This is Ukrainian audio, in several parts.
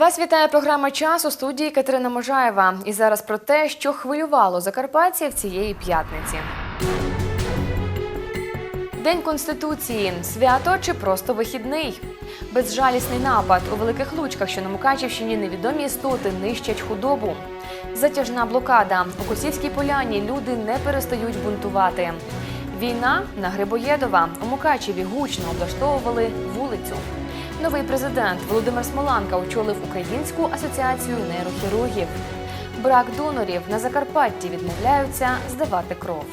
Вас вітає програма час у студії Катерина Можаєва. І зараз про те, що хвилювало закарпатців цієї п'ятниці. День Конституції свято чи просто вихідний? Безжалісний напад у великих лучках, що на Мукачівщині невідомі істоти нищать худобу. Затяжна блокада у Косівській поляні люди не перестають бунтувати. Війна на Грибоєдова у Мукачеві гучно облаштовували вулицю. Новий президент Володимир Смоланка очолив Українську асоціацію нейрохірургів. Брак донорів на Закарпатті відмовляються здавати кров.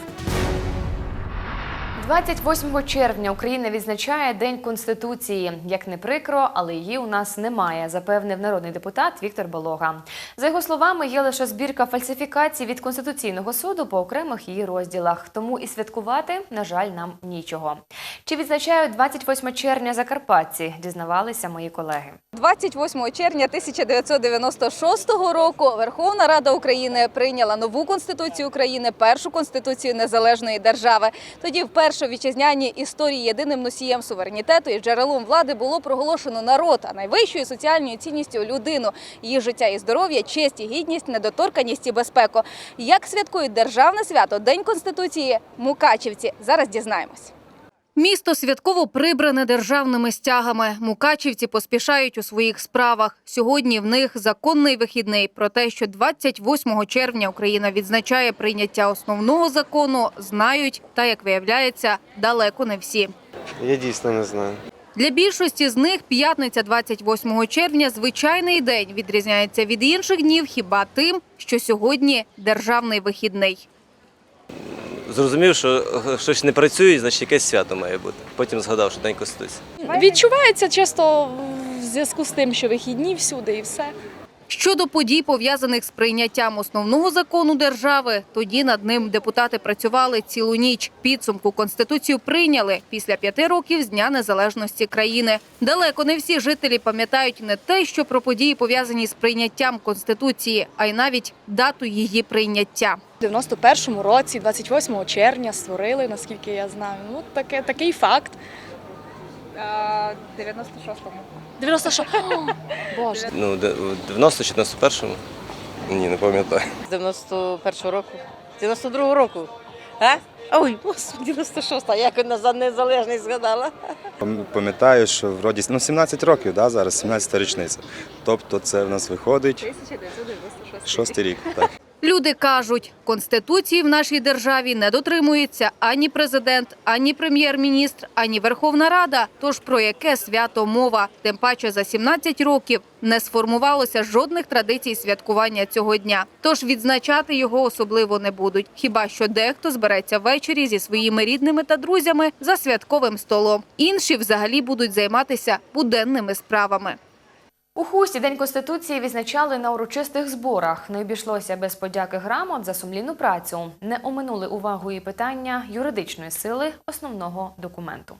28 червня Україна відзначає День Конституції. Як не прикро, але її у нас немає, запевнив народний депутат Віктор Болога. За його словами, є лише збірка фальсифікацій від Конституційного суду по окремих її розділах. Тому і святкувати, на жаль, нам нічого. Чи відзначають 28 червня закарпатці? Дізнавалися мої колеги. 28 червня 1996 року Верховна Рада України прийняла нову конституцію України, першу конституцію незалежної держави. Тоді вперше в вітчизняній історії єдиним носієм суверенітету і джерелом влади було проголошено народ, а найвищою соціальною цінністю людину, її життя і здоров'я, честь і гідність, недоторканість і безпеку. Як святкують державне свято День конституції Мукачівці? Зараз дізнаємось. Місто святково прибране державними стягами. Мукачівці поспішають у своїх справах. Сьогодні в них законний вихідний. Про те, що 28 червня Україна відзначає прийняття основного закону, знають та, як виявляється, далеко не всі. Я дійсно не знаю. Для більшості з них п'ятниця 28 червня звичайний день відрізняється від інших днів хіба тим, що сьогодні державний вихідний. Зрозумів, що е, щось не працює, значить якесь свято має бути. Потім згадав, що День Конституції. Відчувається часто в зв'язку з тим, що вихідні всюди і все. Щодо подій, пов'язаних з прийняттям основного закону держави, тоді над ним депутати працювали цілу ніч. Підсумку конституцію прийняли після п'яти років з дня незалежності країни. Далеко не всі жителі пам'ятають не те, що про події пов'язані з прийняттям конституції, а й навіть дату її прийняття. У 91-му році, 28 червня, створили, наскільки я знаю. Ну, таке, такий факт. 96-му. 96 Боже. Ну, в 90-91-му? Ні, не пам'ятаю. З 91-го року. З 92-го року. А? Ой, господи, 96-та, як вона за незалежність згадала. Пам'ятаю, що вроді ну, 17 років, да, зараз 17-та річниця. Тобто це в нас виходить 1996 шостий рік. Так. Люди кажуть, конституції в нашій державі не дотримується ані президент, ані прем'єр-міністр, ані Верховна Рада. Тож про яке свято мова? Тим паче за 17 років не сформувалося жодних традицій святкування цього дня. Тож відзначати його особливо не будуть. Хіба що дехто збереться ввечері зі своїми рідними та друзями за святковим столом. Інші взагалі будуть займатися буденними справами. У Хусті День Конституції відзначали на урочистих зборах. Не обійшлося без подяки грамот за сумлінну працю. Не оминули увагу і питання юридичної сили основного документу.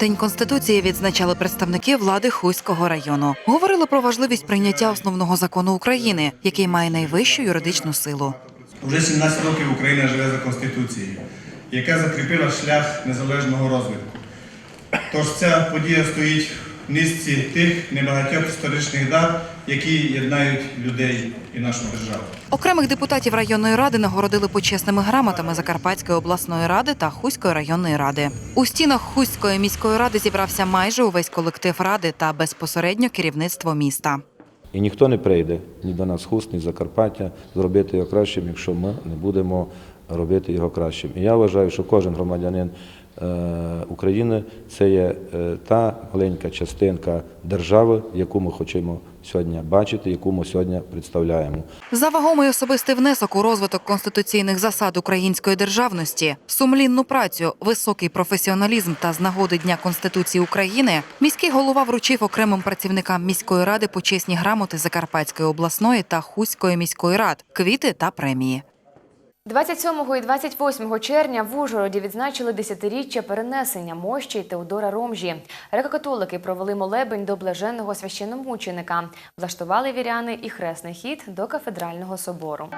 День конституції відзначали представники влади Хуйського району. Говорили про важливість прийняття основного закону України, який має найвищу юридичну силу. Уже 17 років Україна живе за Конституцією, яка закріпила шлях незалежного розвитку. Тож ця подія стоїть в низці тих небагатьох історичних дат, які єднають людей і нашу державу. Окремих депутатів районної ради нагородили почесними грамотами Закарпатської обласної ради та Хуської районної ради. У стінах Хуської міської ради зібрався майже увесь колектив ради та безпосередньо керівництво міста. І ніхто не прийде ні до нас хуст, ні Закарпаття зробити його кращим, якщо ми не будемо робити його кращим. І я вважаю, що кожен громадянин України це є е, та маленька частинка держави, яку ми хочемо сьогодні бачити, яку ми сьогодні представляємо. За вагомий особистий внесок у розвиток конституційних засад української державності, сумлінну працю, високий професіоналізм та з нагоди Дня Конституції України міський голова вручив окремим працівникам міської ради почесні грамоти Закарпатської обласної та Хуської міської рад, квіти та премії. 27 і 28 червня в Ужгороді відзначили десятиріччя перенесення мощей Теодора Ромжі. Греко-католики провели молебень до блаженного священномученика. Влаштували віряни і хресний хід до кафедрального собору.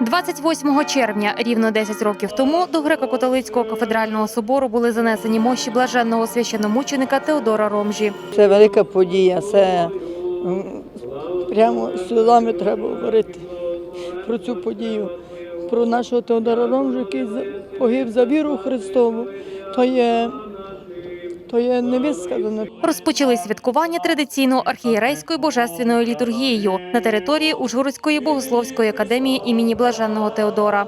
28 червня, рівно 10 років тому, до греко-католицького кафедрального собору були занесені мощі блаженного священомученика Теодора Ромжі. Це велика подія. Це прямо сльозами треба говорити про цю подію, про нашого Теодора Ромжу, який за- погиб за віру Христову. То є, то є невисказано. Розпочали святкування традиційно архієрейською божественною літургією на території Ужгородської богословської академії імені Блаженного Теодора.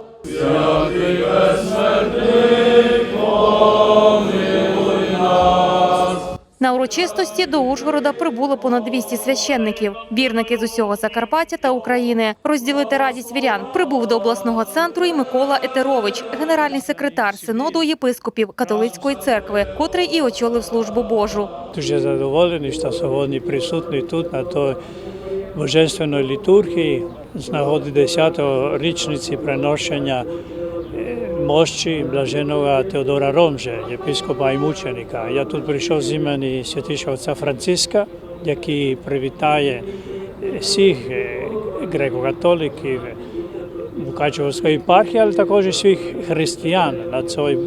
На урочистості до Ужгорода прибуло понад 200 священників, вірники з усього Закарпаття та України. Розділити радість вірян прибув до обласного центру і Микола Етерович, генеральний секретар синоду єпископів католицької церкви, котрий і очолив службу Божу. Дуже задоволений, що сьогодні присутній тут на той божественної літургії з нагоди 10-го річниці приношення е, мощі блаженого Теодора Ромже, єпископа і мученика. Я тут прийшов з імені святішого отця Франциска, який привітає е, всіх е, греко-католиків Мукачевської єпархії, але також і всіх християн на цій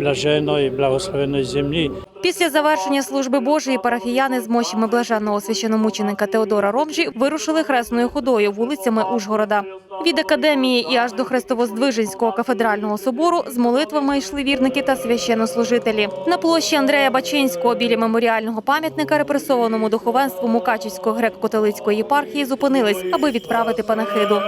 блаженної, благословенної землі. Після завершення служби Божої парафіяни з мощами блаженного священомученика Теодора Ромжі вирушили хресною ходою вулицями Ужгорода. Від академії і аж до Хрестовоздвиженського кафедрального собору з молитвами йшли вірники та священнослужителі. На площі Андрея Бачинського біля меморіального пам'ятника репресованому духовенству Мукачівської греко-католицької єпархії зупинились, аби відправити панахиду.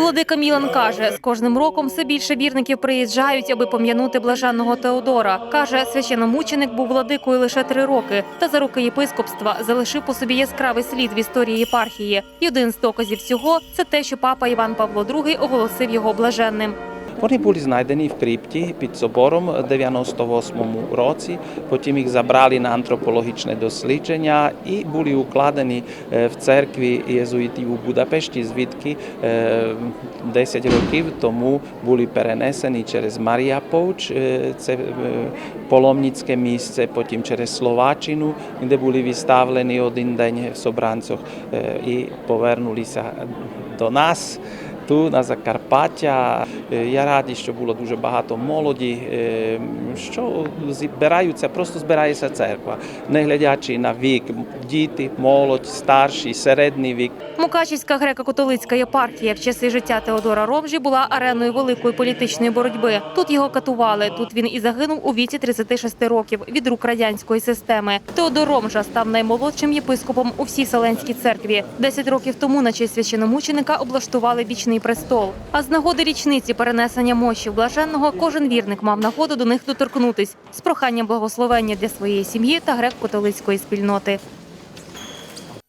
Владика Мілан каже, з кожним роком все більше вірників приїжджають, аби пом'янути блаженного Теодора. Каже, священомученик був владикою лише три роки, та за роки єпископства залишив по собі яскравий слід в історії єпархії. І один з доказів цього це те, що папа Іван Павло II оголосив його блаженним. Вони були знайдені в крипті під собором у 98 році, потім їх забрали на антропологічне дослідження і були укладені е, в церкві єзуїтів у Будапешті, звідки е, 10 років тому були перенесені через Марія Pouch, е, це е, паломницьке місце, потім через Словаччину, де були виставлені один день в Собранцях е, і повернулися до нас. Тут на Закарпаття Е, я радий, що було дуже багато молоді, е, що збираються, просто збирається церква, не глядячи на вік, діти, молодь, старші, середній вік. Мукачівська греко-католицька єпархія в часи життя Теодора Ромжі була ареною великої політичної боротьби. Тут його катували. Тут він і загинув у віці 36 років від рук радянської системи. Теодор Ромжа став наймолодшим єпископом у всій Селенській церкві. Десять років тому на честь священомученика облаштували вічний престол. А з нагоди річниці перенесення мощів блаженного кожен вірник мав нагоду до них доторкнутись з проханням благословення для своєї сім'ї та греко-католицької спільноти.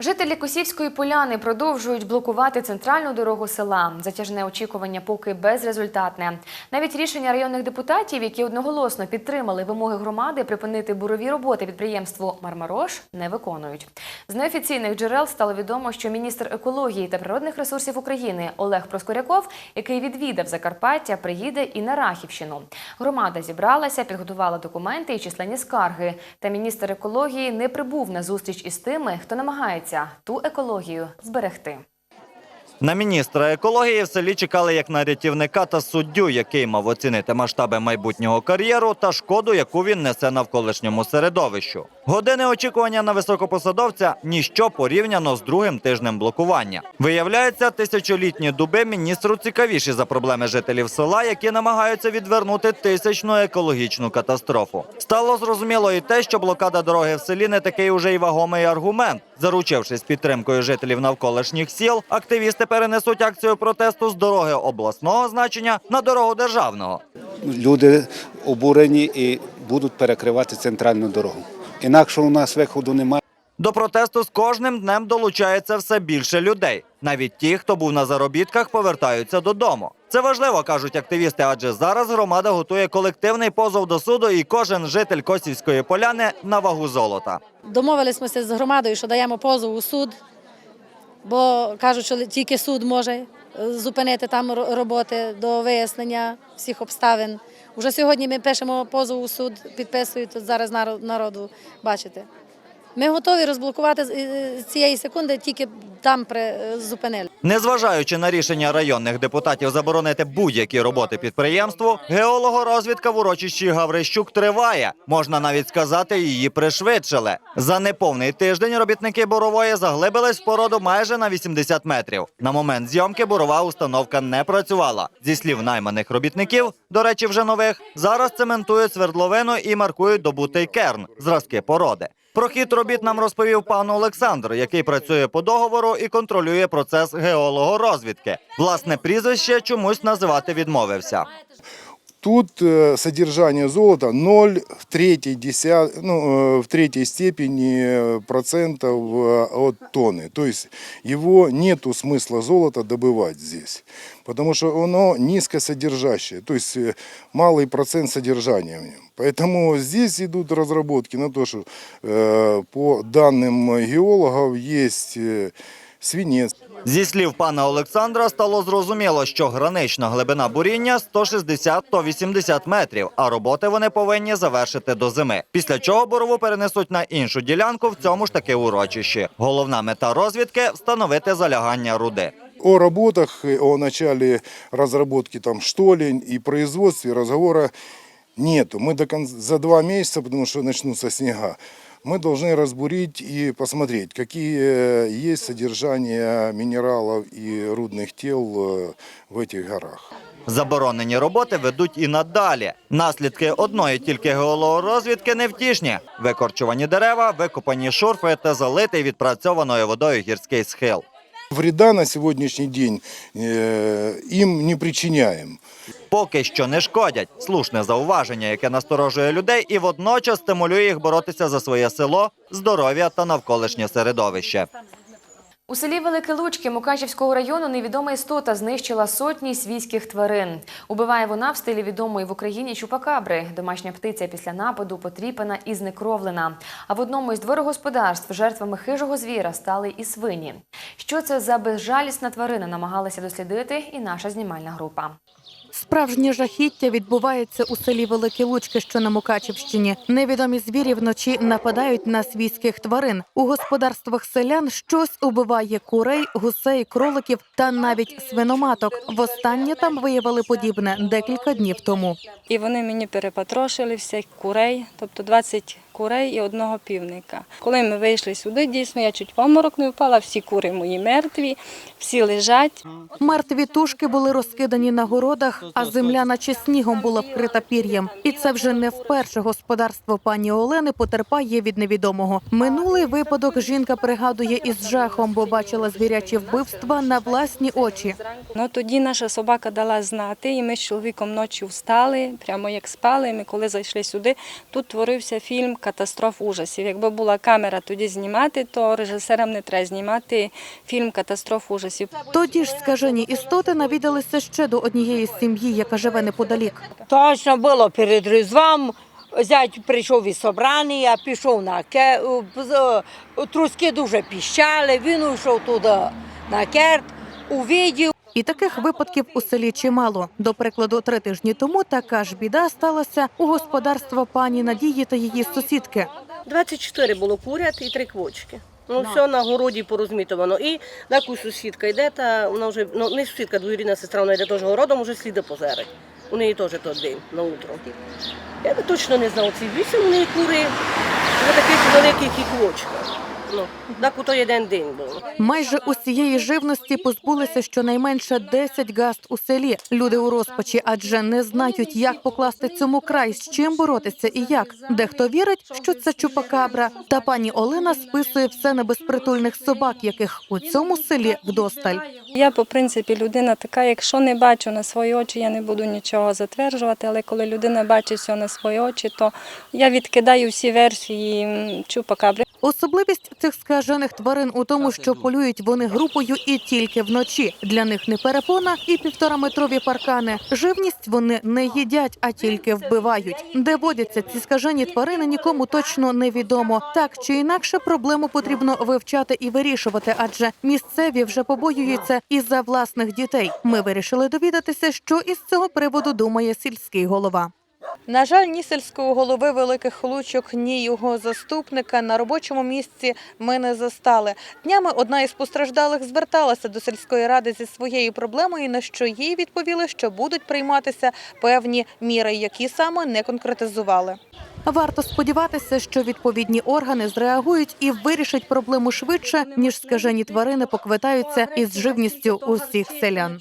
Жителі Косівської поляни продовжують блокувати центральну дорогу села. Затяжне очікування поки безрезультатне. Навіть рішення районних депутатів, які одноголосно підтримали вимоги громади припинити бурові роботи підприємству Мармарош, не виконують. З неофіційних джерел стало відомо, що міністр екології та природних ресурсів України Олег Проскуряков, який відвідав Закарпаття, приїде і на Рахівщину. Громада зібралася, підготувала документи і численні скарги. Та міністр екології не прибув на зустріч із тими, хто намагається ту екологію зберегти. На міністра екології в селі чекали як на рятівника та суддю, який мав оцінити масштаби майбутнього кар'єру та шкоду, яку він несе навколишньому середовищу. Години очікування на високопосадовця ніщо порівняно з другим тижнем блокування. Виявляється, тисячолітні дуби міністру цікавіші за проблеми жителів села, які намагаються відвернути тисячну екологічну катастрофу. Стало зрозуміло і те, що блокада дороги в селі не такий уже й вагомий аргумент. Заручившись підтримкою жителів навколишніх сіл, активісти перенесуть акцію протесту з дороги обласного значення на дорогу державного. Люди обурені і будуть перекривати центральну дорогу. Інакше у нас виходу немає. До протесту з кожним днем долучається все більше людей. Навіть ті, хто був на заробітках, повертаються додому. Це важливо, кажуть активісти, адже зараз громада готує колективний позов до суду, і кожен житель Косівської поляни на вагу золота. Домовились ми з громадою, що даємо позов у суд, бо кажуть, що тільки суд може е, зупинити там роботи до вияснення всіх обставин. Уже сьогодні ми пишемо позов у суд, підписують тут зараз народу, бачите. Ми готові розблокувати з- е, цієї секунди, тільки там е, зупинили. Незважаючи на рішення районних депутатів заборонити будь-які роботи підприємству, геологорозвідка в урочищі Гаврищук триває. Можна навіть сказати, її пришвидшили. За неповний тиждень робітники бурової заглибились в породу майже на 80 метрів. На момент зйомки бурова установка не працювала. Зі слів найманих робітників, до речі, вже нових, зараз цементують свердловину і маркують добутий керн, зразки породи. Про хід робіт нам розповів пан Олександр, який працює по договору і контролює процес геологорозвідки. Власне прізвище чомусь називати відмовився. Тут э, содержание золота 0 в третьей, деся- ну, э, в третьей степени э, процентов э, от тонны. То есть его нету смысла золота добывать здесь, потому что оно низкосодержащее, то есть э, малый процент содержания в нем. Поэтому здесь идут разработки на то, что э, по данным геологов есть э, свинец, Зі слів пана Олександра стало зрозуміло, що гранична глибина буріння 160-180 метрів, а роботи вони повинні завершити до зими. Після чого борову перенесуть на іншу ділянку в цьому ж таки урочищі. Головна мета розвідки встановити залягання руди. О работах, э, о начале разработки там штолень и производстве разговора нету. Мы до конца, за два месяца, потому что начнутся снега, мы должны разбурить и посмотреть, какие э, есть содержание минералов и рудных тел э, в этих горах. Заборонені роботи ведуть і надалі. Наслідки одної тільки геологорозвідки невтішні: викорчувані дерева, викопані шурфи та залитий відпрацьованою водою гірський схил. Вреда на сьогоднішній день їм не причиняємо. Поки що не шкодять. Слушне зауваження, яке насторожує людей, і водночас стимулює їх боротися за своє село, здоров'я та навколишнє середовище. У селі Велике Лучки Мукачівського району невідома істота знищила сотні свійських тварин. Убиває вона в стилі відомої в Україні чупакабри. Домашня птиця після нападу потріпана і знекровлена. А в одному із дворогосподарств жертвами хижого звіра стали і свині. Що це за безжалісна тварина намагалася дослідити і наша знімальна група. Справжнє жахіття відбувається у селі Великі Лучки, що на Мукачівщині. Невідомі звірі вночі нападають на свійських тварин. У господарствах селян щось убиває курей, гусей, кроликів та навіть свиноматок. Востаннє там виявили подібне декілька днів тому. І вони мені перепатрошили всіх курей, тобто 20 курей і одного півника. Коли ми вийшли сюди, дійсно я чуть в не впала, всі кури мої мертві, всі лежать. Мертві тушки були розкидані на городах, а земля, наче снігом, була вкрита пір'ям. І це вже не вперше господарство пані Олени потерпає від невідомого. Минулий випадок жінка пригадує із жахом, бо бачила звірячі вбивства на власні очі. Ну тоді наша собака дала знати, і ми з чоловіком ночі встали, прямо як спали. Ми коли зайшли сюди, тут творився фільм Катастроф ужасів. Якби була камера тоді знімати, то режисерам не треба знімати фільм Катастроф ужасів. Тоді ж скажені істоти навідалися ще до однієї сім'ї, яка живе неподалік. Точно було перед Різдвом. Зять прийшов із собраний, а пішов на ке... з- Труски дуже піщали, він йшов туди на керт, увидів. І таких випадків у селі чимало. До прикладу, три тижні тому така ж біда сталася у господарства пані Надії та її сусідки. 24 було курят і три квочки. Ну, все на городі порозмітовано. І таку сусідка йде, та вона вже, ну не сусідка, двоюрідна сестра, вона йде теж городом, уже сліди позерить. У неї теж той день на утро. Я би точно не знав, ці вісім у неї кури, таких великих і квочка. Ну, так у той один день був. Майже усієї живності позбулися щонайменше 10 гаст у селі. Люди у розпачі, адже не знають, як покласти цьому край, з чим боротися і як. Дехто вірить, що це чупакабра. Та пані Олена списує все на безпритульних собак, яких у цьому селі вдосталь. Я, по принципі, людина така, якщо не бачу на свої очі, я не буду нічого затверджувати, але коли людина бачить все на свої очі, то я відкидаю всі версії чупакабри. Особливість цих скажених тварин у тому, що полюють вони групою і тільки вночі. Для них не перепона і півтораметрові паркани. Живність вони не їдять, а тільки вбивають. Де водяться ці скажені тварини, нікому точно невідомо. Так чи інакше, проблему потрібно вивчати і вирішувати, адже місцеві вже побоюються із за власних дітей. Ми вирішили довідатися, що із цього приводу думає сільський голова. На жаль, ні сільського голови великих лучок, ні його заступника на робочому місці ми не застали. Днями одна із постраждалих зверталася до сільської ради зі своєю проблемою, на що їй відповіли, що будуть прийматися певні міри, які саме не конкретизували. Варто сподіватися, що відповідні органи зреагують і вирішать проблему швидше, ніж скажені тварини поквитаються із живністю усіх селян.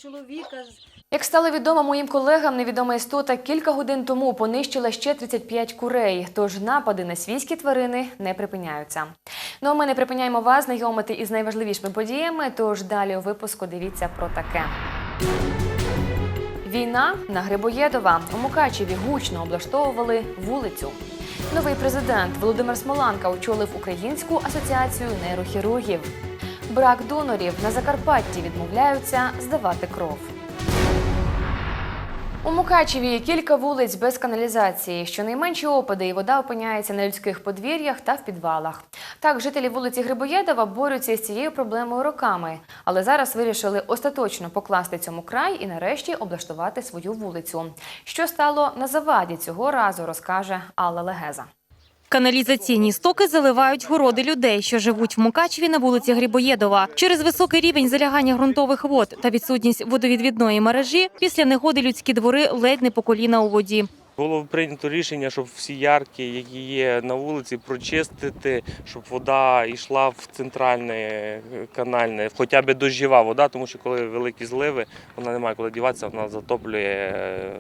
Як стало відомо моїм колегам, невідома істота кілька годин тому понищила ще 35 курей. Тож напади на свійські тварини не припиняються. Ну а ми не припиняємо вас знайомити із найважливішими подіями. Тож далі у випуску дивіться про таке. Війна на Грибоєдова у Мукачеві гучно облаштовували вулицю. Новий президент Володимир Смоланка очолив Українську асоціацію нейрохірургів. Брак донорів на Закарпатті відмовляються здавати кров. У Мукачеві кілька вулиць без каналізації. Щонайменші опади і вода опиняється на людських подвір'ях та в підвалах. Так, жителі вулиці Грибоєдова борються з цією проблемою роками, але зараз вирішили остаточно покласти цьому край і нарешті облаштувати свою вулицю. Що стало на заваді цього разу, розкаже Алла Легеза. Каналізаційні стоки заливають городи людей, що живуть в Мукачеві на вулиці Грибоєдова. Через високий рівень залягання ґрунтових вод та відсутність водовідвідної мережі після негоди людські двори ледь не по коліна у воді. Було прийнято рішення, щоб всі ярки, які є на вулиці, прочистити, щоб вода йшла в центральне е, канальне, хоча б дощова вода, тому що коли великі зливи, вона не має куди діватися, вона затоплює е,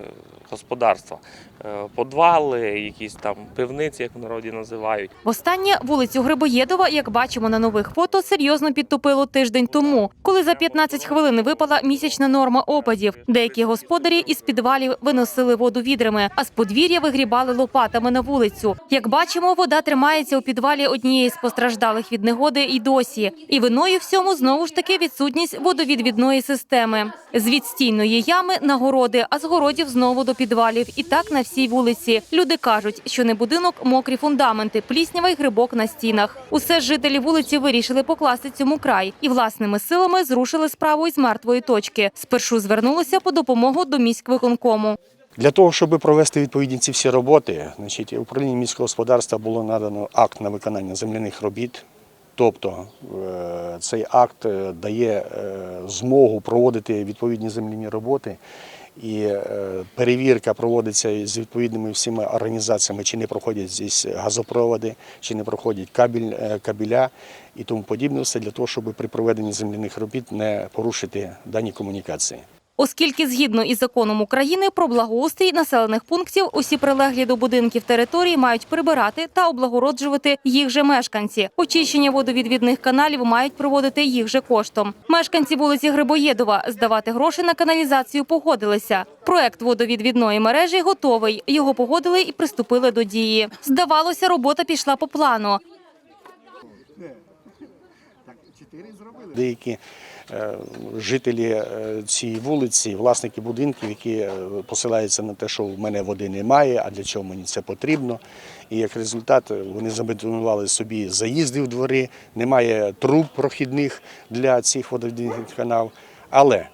господарства. Е, Подвали, якісь там пивниці, як в народі називають. Востаннє вулицю Грибоєдова, як бачимо на нових фото, серйозно підтопило тиждень тому, коли за 15 хвилин випала місячна норма опадів. Деякі господарі із підвалів виносили воду відрами, а з подвір'я вигрібали лопатами на вулицю. Як бачимо, вода тримається у підвалі однієї з постраждалих від негоди і досі. І виною всьому знову ж таки відсутність водовідвідної системи. З відстійної ями на городи, а з городів знову до підвалів. І так на всій вулиці. Люди кажуть, що не будинок, мокрі фундаменти, пліснява й грибок на стінах. Усе ж жителі вулиці вирішили покласти цьому край і власними силами зрушили справу із мертвої точки. Спершу звернулися по допомогу до міськвиконкому. Для того, щоб провести відповідні ці всі роботи, значить, управління міського господарства було надано акт на виконання земляних робіт. Тобто е, цей акт е, дає е, змогу проводити відповідні земляні роботи, і е, перевірка проводиться з відповідними всіма організаціями, чи не проходять здесь газопроводи, чи не проходять кабель, е, кабеля і тому подібне, все для того, щоб при проведенні земляних робіт не порушити дані комунікації. Оскільки згідно із законом України про благоустрій населених пунктів усі прилеглі до будинків території мають прибирати та облагороджувати їх же мешканці. Очищення водовідвідних каналів мають проводити їх же коштом. Мешканці вулиці Грибоєдова здавати гроші на каналізацію погодилися. Проект водовідвідної мережі готовий. Його погодили і приступили до дії. Здавалося, робота пішла по плану. Деякі жителі е, цієї вулиці, власники будинків, які е, посилаються на те, що в мене води немає, а для чого мені це потрібно. І як результат е, вони забетонували собі заїзди в двори, немає труб прохідних для цих водовідних каналів. Але е,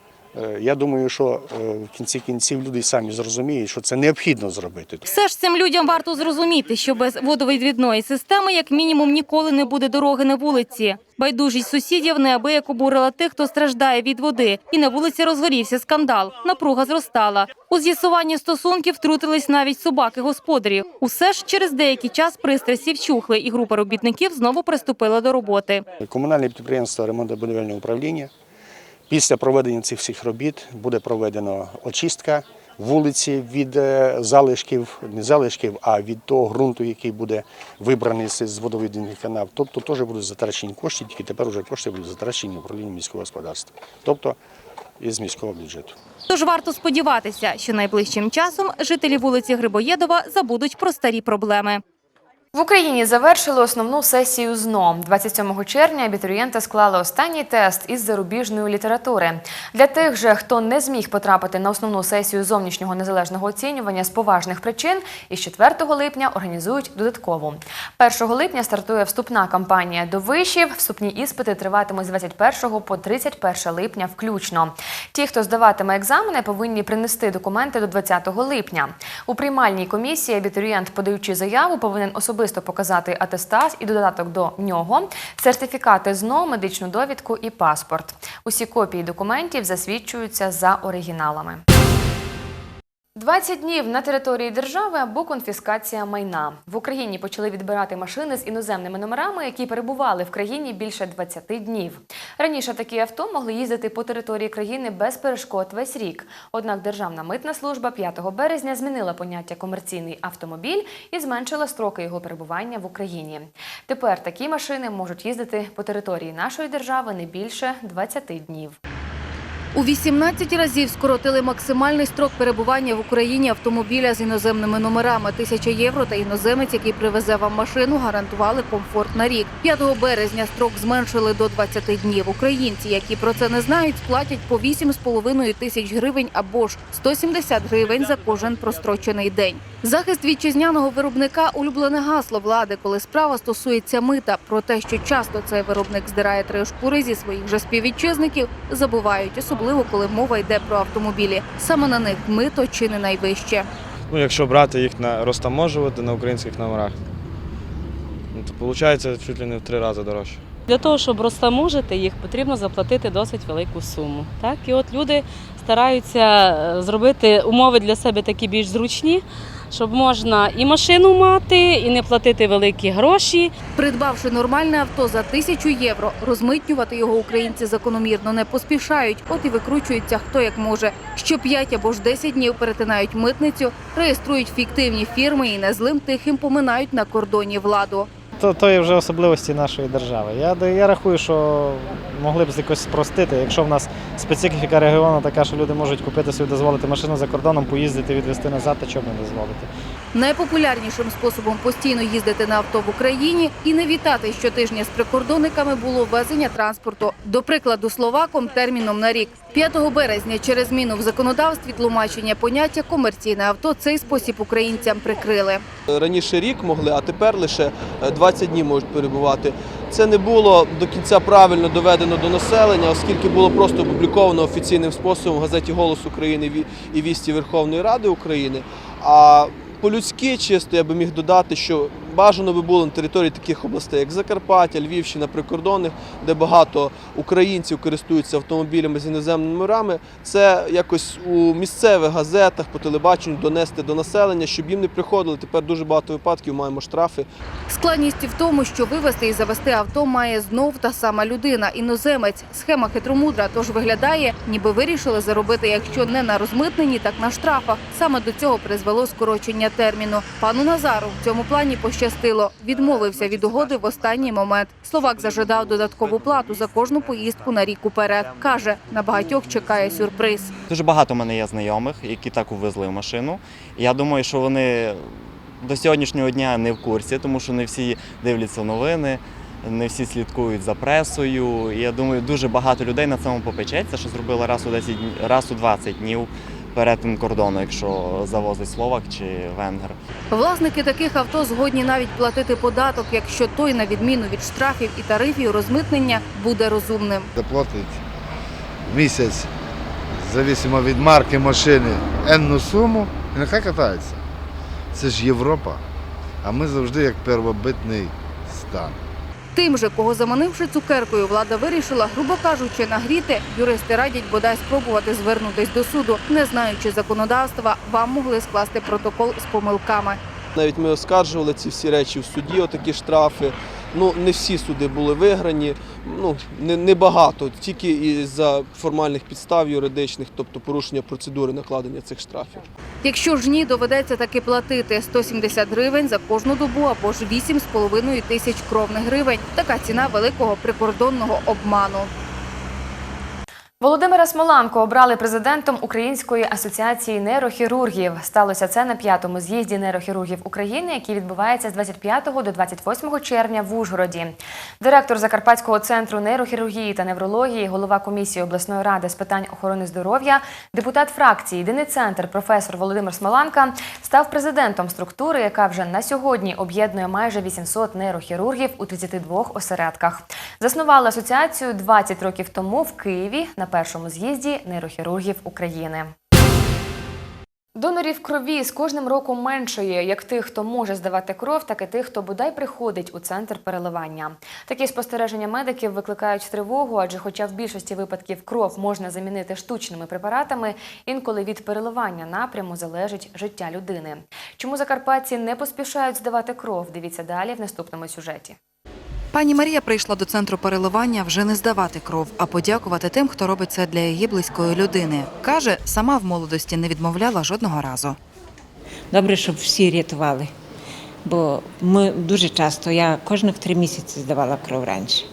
я думаю, що е, в кінці кінців люди самі зрозуміють, що це необхідно зробити. Все ж цим людям варто зрозуміти, що без водовідвідної системи, як мінімум, ніколи не буде дороги на вулиці. Байдужість сусідів неабияк обурила тих, хто страждає від води, і на вулиці розгорівся скандал. Напруга зростала. У з'ясування стосунків втрутились навіть собаки господарів. Усе ж через деякий час пристрасті вчухли, і група робітників знову приступила до роботи. Комунальне підприємство ремонтно-будівельне управління. Після проведення цих всіх робіт буде проведено очистка вулиці від е, залишків, не залишків, а від того ґрунту, який буде вибраний з водовідних канав. Тобто теж будуть затрачені кошти, тільки тепер вже кошти будуть затрачені управлінням міського господарства, тобто із міського бюджету. Тож варто сподіватися, що найближчим часом жителі вулиці Грибоєдова забудуть про старі проблеми. В Україні завершили основну сесію ЗНО. 27 червня абітурієнти склали останній тест із зарубіжної літератури. Для тих же, хто не зміг потрапити на основну сесію зовнішнього незалежного оцінювання з поважних причин, із 4 липня організують додаткову. 1 липня стартує вступна кампанія до вишів. Вступні іспити триватимуть з 21 по 31 липня включно. Ті, хто здаватиме екзамени, повинні принести документи до 20 липня. У приймальній комісії абітурієнт, подаючи заяву, повинен особисто показати атестат і додаток до нього, сертифікати ЗНО, медичну довідку і паспорт. Усі копії документів засвідчуються за оригіналами. 20 днів на території держави або конфіскація майна. В Україні почали відбирати машини з іноземними номерами, які перебували в країні більше 20 днів. Раніше такі авто могли їздити по території країни без перешкод весь рік. Однак Державна митна служба 5 березня змінила поняття комерційний автомобіль і зменшила строки його перебування в Україні. Тепер такі машини можуть їздити по території нашої держави не більше 20 днів. У 18 разів скоротили максимальний строк перебування в Україні автомобіля з іноземними номерами. Тисяча євро та іноземець, який привезе вам машину, гарантували комфорт на рік. 5 березня строк зменшили до 20 днів. Українці, які про це не знають, сплатять по 8,5 тисяч гривень або ж 170 гривень за кожен прострочений день. Захист вітчизняного виробника улюблене гасло влади, коли справа стосується мита. Про те, що часто цей виробник здирає три шкури зі своїх же співвітчизників, забувають, особливо коли мова йде про автомобілі. Саме на них мито чи не найвище. Ну, якщо брати їх на розтаможувати на українських номерах, ну, то виходить чуть ли не в три рази дорожче. Для того, щоб розтаможити їх, потрібно заплатити досить велику суму. Так? І от люди стараються е, зробити умови для себе такі більш зручні, щоб можна і машину мати, і не платити великі гроші. Придбавши нормальне авто за тисячу євро, розмитнювати його українці закономірно не поспішають, от і викручуються хто як може. Що 5 або ж 10 днів перетинають митницю, реєструють фіктивні фірми і незлим тихим поминають на кордоні владу. То, то є вже особливості нашої держави. Я, я рахую, що могли б якось спростити. Якщо в нас специфіка регіону така, що люди можуть купити собі дозволити машину за кордоном, поїздити, відвезти назад, то чому не дозволити? Найпопулярнішим способом постійно їздити на авто в Україні і не вітати щотижня з прикордонниками було везення транспорту. До прикладу, словаком терміном на рік. 5 березня через зміну в законодавстві тлумачення поняття комерційне авто цей спосіб українцям прикрили. Раніше рік могли, а тепер лише е, 20 днів можуть перебувати. Це не було до кінця правильно доведено до населення, оскільки було просто опубліковано офіційним способом в газеті Голос України і вісті Верховної Ради України. А по-людськи чисто я би міг додати, що бажано би було на території таких областей, як Закарпаття, Львівщина, прикордонних, де багато українців користуються автомобілями з іноземними номерами, це якось у місцевих газетах по телебаченню донести до населення, щоб їм не приходили. Тепер дуже багато випадків маємо штрафи. Складність в тому, що вивезти і завести авто має знов та сама людина, іноземець. Схема хитромудра, тож виглядає, ніби вирішили заробити, якщо не на розмитненні, так на штрафах. Саме до цього призвело скорочення терміну. Пану Назару в цьому плані пощастило. Відмовився від угоди в останній момент. Словак зажадав додаткову плату за кожну поїздку на рік уперед. Каже, на багатьох чекає сюрприз. Дуже багато в мене є знайомих, які так увезли машину. Я думаю, що вони до сьогоднішнього дня не в курсі, тому що не всі дивляться новини, не всі слідкують за пресою. Я думаю, дуже багато людей на цьому попечеться, що зробили раз у 10 раз у 20 днів перетин кордону, якщо завозить словак чи венгер. Власники таких авто згодні навіть платити податок, якщо той, на відміну від штрафів і тарифів розмитнення, буде розумним. Заплатить місяць, залежно від марки машини, енну суму і нехай катається. Це ж Європа. А ми завжди як первобитний стан. Тим же, кого заманивши цукеркою, влада вирішила, грубо кажучи, нагріти. Юристи радять бодай спробувати звернутись до суду, не знаючи законодавства, вам могли скласти протокол з помилками. Навіть ми оскаржували ці всі речі в суді, отакі штрафи. Ну, не всі суди були виграні, ну, не, не тільки із-за формальних підстав юридичних, тобто порушення процедури накладення цих штрафів. Якщо ж ні, доведеться таки платити 170 гривень за кожну добу або ж 8,5 тисяч кровних гривень. Така ціна великого прикордонного обману. Володимира Смоланко обрали президентом Української асоціації нейрохірургів. Сталося це на п'ятому з'їзді нейрохірургів України, який відбувається з 25 до 28 червня в Ужгороді. Директор Закарпатського центру нейрохірургії та неврології, голова комісії обласної ради з питань охорони здоров'я, депутат фракції Єдиний центр професор Володимир Смоланка став президентом структури, яка вже на сьогодні об'єднує майже 800 нейрохірургів у 32 осередках. Заснували асоціацію 20 років тому в Києві на першому з'їзді нейрохірургів України. Донорів крові з кожним роком меншає, як тих, хто може здавати кров, так і тих, хто бодай приходить у центр переливання. Такі спостереження медиків викликають тривогу, адже, хоча в більшості випадків кров можна замінити штучними препаратами, інколи від переливання напряму залежить життя людини. Чому закарпатці не поспішають здавати кров? Дивіться далі в наступному сюжеті. Пані Марія прийшла до центру переливання вже не здавати кров, а подякувати тим, хто робить це для її близької людини. Каже, сама в молодості не відмовляла жодного разу. Добре, щоб всі рятували. Бо ми дуже часто, я кожних три місяці здавала кров раніше.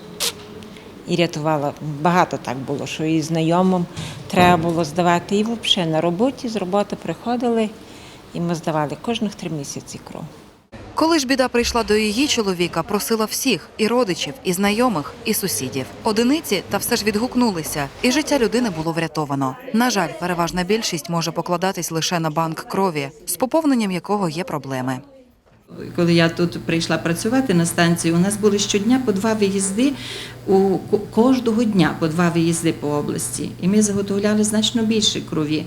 І рятувала. Багато так було, що і знайомим треба було здавати. І взагалі на роботі з роботи приходили, і ми здавали кожних три місяці кров. Коли ж біда прийшла до її чоловіка, просила всіх і родичів, і знайомих, і сусідів. Одиниці та все ж відгукнулися, і життя людини було врятовано. На жаль, переважна більшість може покладатись лише на банк крові, з поповненням якого є проблеми. Коли я тут прийшла працювати на станції, у нас були щодня по два виїзди у кожного дня по два виїзди по області, і ми заготовляли значно більше крові.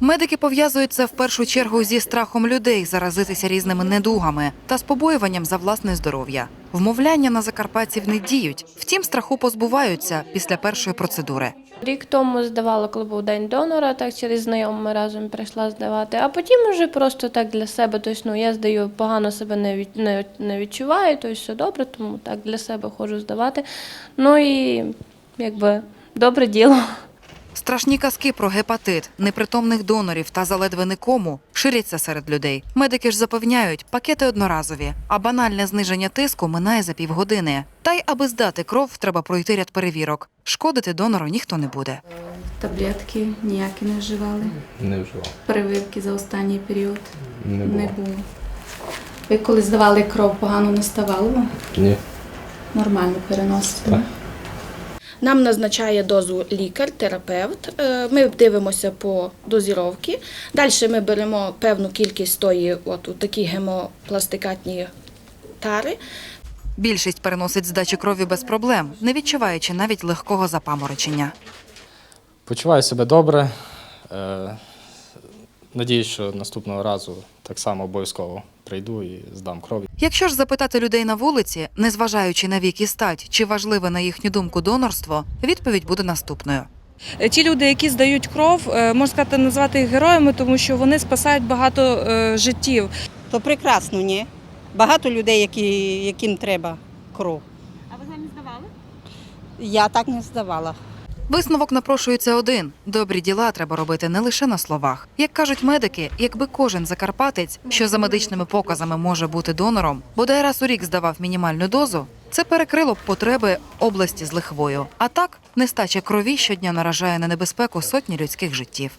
Медики пов'язують це в першу чергу зі страхом людей заразитися різними недугами та з побоюванням за власне здоров'я. Вмовляння на закарпатців не діють, втім, страху позбуваються після першої процедури. Рік тому здавала, коли був день донора, так через знайомими разом прийшла здавати. А потім вже просто так для себе. Тобто, ну я здаю, погано себе не від, не, не відчуваю, тобто все добре, тому так для себе ходжу здавати. Ну і якби добре діло. Страшні казки про гепатит, непритомних донорів та заледве нікому ширяться серед людей. Медики ж запевняють, пакети одноразові, а банальне зниження тиску минає за півгодини. Та й аби здати кров, треба пройти ряд перевірок. Шкодити донору ніхто не буде. Таблетки ніякі не вживали. Не вживав. Прививки за останній період Не було. не було. Ви коли здавали кров, погано не ставало? Ні. Нормально переносите? Так. Нам назначає дозу лікар, терапевт. Е, Ми дивимося по дозіровці. Далі ми беремо певну кількість тої, от у такі гемопластикатні тари. Більшість переносить здачі крові без проблем, не відчуваючи навіть легкого запаморочення. Почуваю себе добре. Е, Надіюсь, що наступного разу так само обов'язково прийду і здам кров. Якщо ж запитати людей на вулиці, незважаючи на вік і стать, чи важливе на їхню думку донорство, відповідь буде наступною. Ті люди, які здають кров, е, можна сказати, назвати їх героями, тому що вони спасають багато е, життів. То прекрасно, ні? Багато людей, які, яким треба кров. А ви самі здавали? Я так не здавала. Висновок напрошується один: добрі діла треба робити не лише на словах. Як кажуть медики, якби кожен закарпатець, що за медичними показами може бути донором, бодай раз у рік здавав мінімальну дозу, це перекрило б потреби області з лихвою. А так, нестача крові щодня наражає на небезпеку сотні людських життів.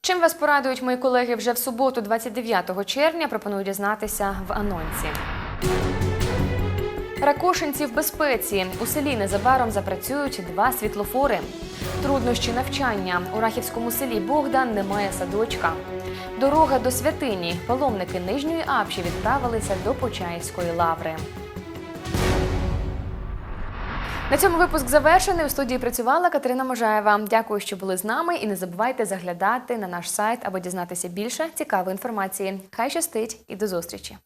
Чим вас порадують мої колеги вже в суботу, 29 червня, пропоную дізнатися в анонсі. Ракошинці в безпеці. У селі незабаром запрацюють два світлофори. Труднощі навчання. У Рахівському селі Богдан немає садочка. Дорога до святині. Паломники Нижньої Апші відправилися до Почаївської лаври. На цьому випуск завершений. У студії працювала Катерина Можаєва. Дякую, що були з нами. І не забувайте заглядати на наш сайт, аби дізнатися більше цікавої інформації. Хай щастить і до зустрічі!